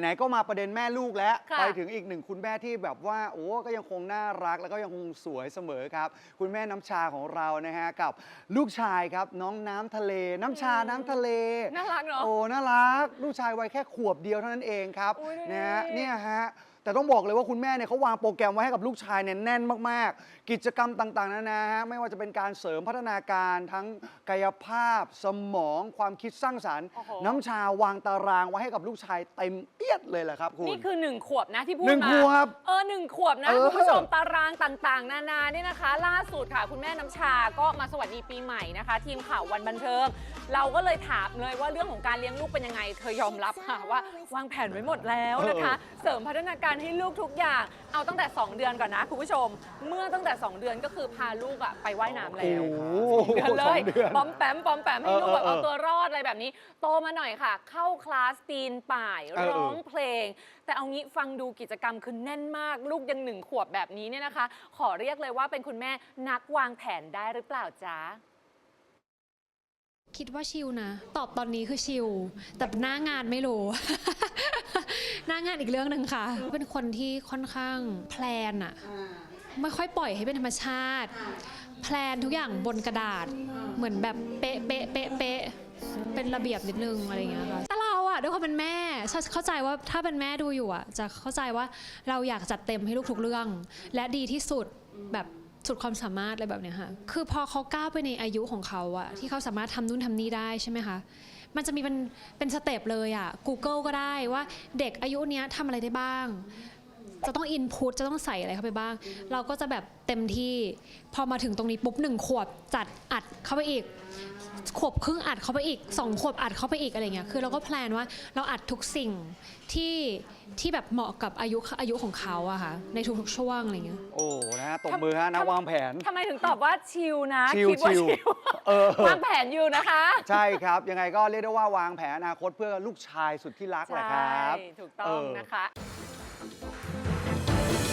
ไหนๆก็มาประเด็นแม่ลูกแล้ว ค่ะไปถึงอีกหนึ่งคุณแม่ที่แบบว่าโอ้ก็ยังคงน่ารักแล้วก็ยังคงสวยเสมอครับ คุณแม่น้ำชาของเรานะฮะกับลูกชายครับน้องน้ำทะเล น้ำชาน้ำทะเลน่ารักเนาะโอ้น่ารัก ลูกชายวัยแค่ขวบเดียวเท่านั้นเองครับอุ๊ยดูดิ นะฮะเนี่ยฮะ แต่ต้องบอกเลยว่าคุณแม่เนี่ยเขาวางโปรแกรมไว้ให้กับลูกชายเนี่ยแน่นมากๆ กิจกรรมต่างๆนานาฮะไม่ว่าจะเป็นการเสริมพัฒนาการทั้งกายภาพ สมองความคิดสร้างสรรค์ โอ้โห น้ำชาวางตารางไว้ให้กับลูกชายเต็มเอียดเลยแหละครับคุณ นี่คือหนึ่งขวบนะที่พูดหนึ่งมาขวบเออหนึ่งขวบนะเออ คุณผู้ชมตารางต่างๆ นานาเนี่ยนะคะ ล่าสุดค่ะ คุณแม่น้ำชาก็มาสวัสดีปีใหม่นะคะ ทีมข่าววันบันเทิง เราก็เลยถามเลยว่าเรื่องของการเลี้ยงลูกเป็นยังไง เธอยอมรับค่ะว่าวางแผนไว้หมดแล้วนะคะ เสริมพัฒนาการให้ลูกทุกอย่าง เอาตั้งแต่ 2 เดือนก่อนนะคุณผู้ชม เมื่อตั้งแต่ 2 เดือนก็คือพาลูกอะไปว่ายน้ำแล้วโอ้โหเดือนเลสอยงเดือนปอมแปมปอมแปมให้ลูกแบบเออเออเอาตัวรอดอะไรแบบนี้ โตมาหน่อยค่ะ เข้าคลาสปีนป่ายเออเออร้องเพลง แต่เอางี้ฟังดูกิจกรรมคือแน่นมากลูกยังหนึ่งขวบแบบนี้เนี่ยนะคะ ขอเรียกเลยว่าเป็นคุณแม่นักวางแผนได้หรือเปล่าจ๊ะคิดว่าชิลนะ ตอบตอนนี้คือชิลแต่หน้างานไม่รู้ หน้างานอีกเรื่องหนึ่งค่ะ เป็นคนที่ค่อนข้างแพลนอะไม่ค่อยปล่อยให้เป็นธรรมชาติ แพลนทุกอย่างบนกระดาษ เหมือนแบบเป๊ะเป๊ะเป๊ะเป๊ะเป็นระเบียบนิดนึงอะไรอย่างเงี้ยค่ะแต่เราอะด้วยความเป็นแม่เข้าใจว่าถ้าเป็นแม่ดูอยู่อะจะเข้าใจว่าเราอยากจัดเต็มให้ลูกทุกเรื่อง และดีที่สุดแบบสุดความสามารถอะไรแบบเนี้ยค่ะ คือพอเขาก้าวไปในอายุของเขาอะที่เขาสามารถทำนู่นทำนี่ได้ใช่ไหมคะ มันจะมีเป็นเป็นสเต็ปเลยอะ Google ก็ได้ว่าเด็กอายุเนี้ยทำอะไรได้บ้าง จะต้องอินพุตจะต้องใส่อะไรเข้าไปบ้าง เราก็จะแบบเต็มที่ พอมาถึงตรงนี้ปุ๊บหนึ่งขวบจัดอัดเข้าไปอีก ขวบครึ่งอัดเข้าไปอีกสองขวบอัดเข้าไปอีกอะไรเงี้ยคือเราก็แพลนว่าเราอัดทุกสิ่งที่ที่แบบเหมาะกับอายุอายุของเขาอะค่ะในทุกๆช่วงอะไรเงี้ยโอ้นะฮะตบมือฮะนักวางแผน ทำไมถึงตอบว่าชิลนะชิลคิดว่าชิล ชิลเออ วางแผนอยู่นะคะใช่ครับ ยังไงก็เรียกได้ว่าวางแผนอนาคตเพื่อลูกชายสุดที่รักแหละครับ ใช่ถูกต้องเออนะคะ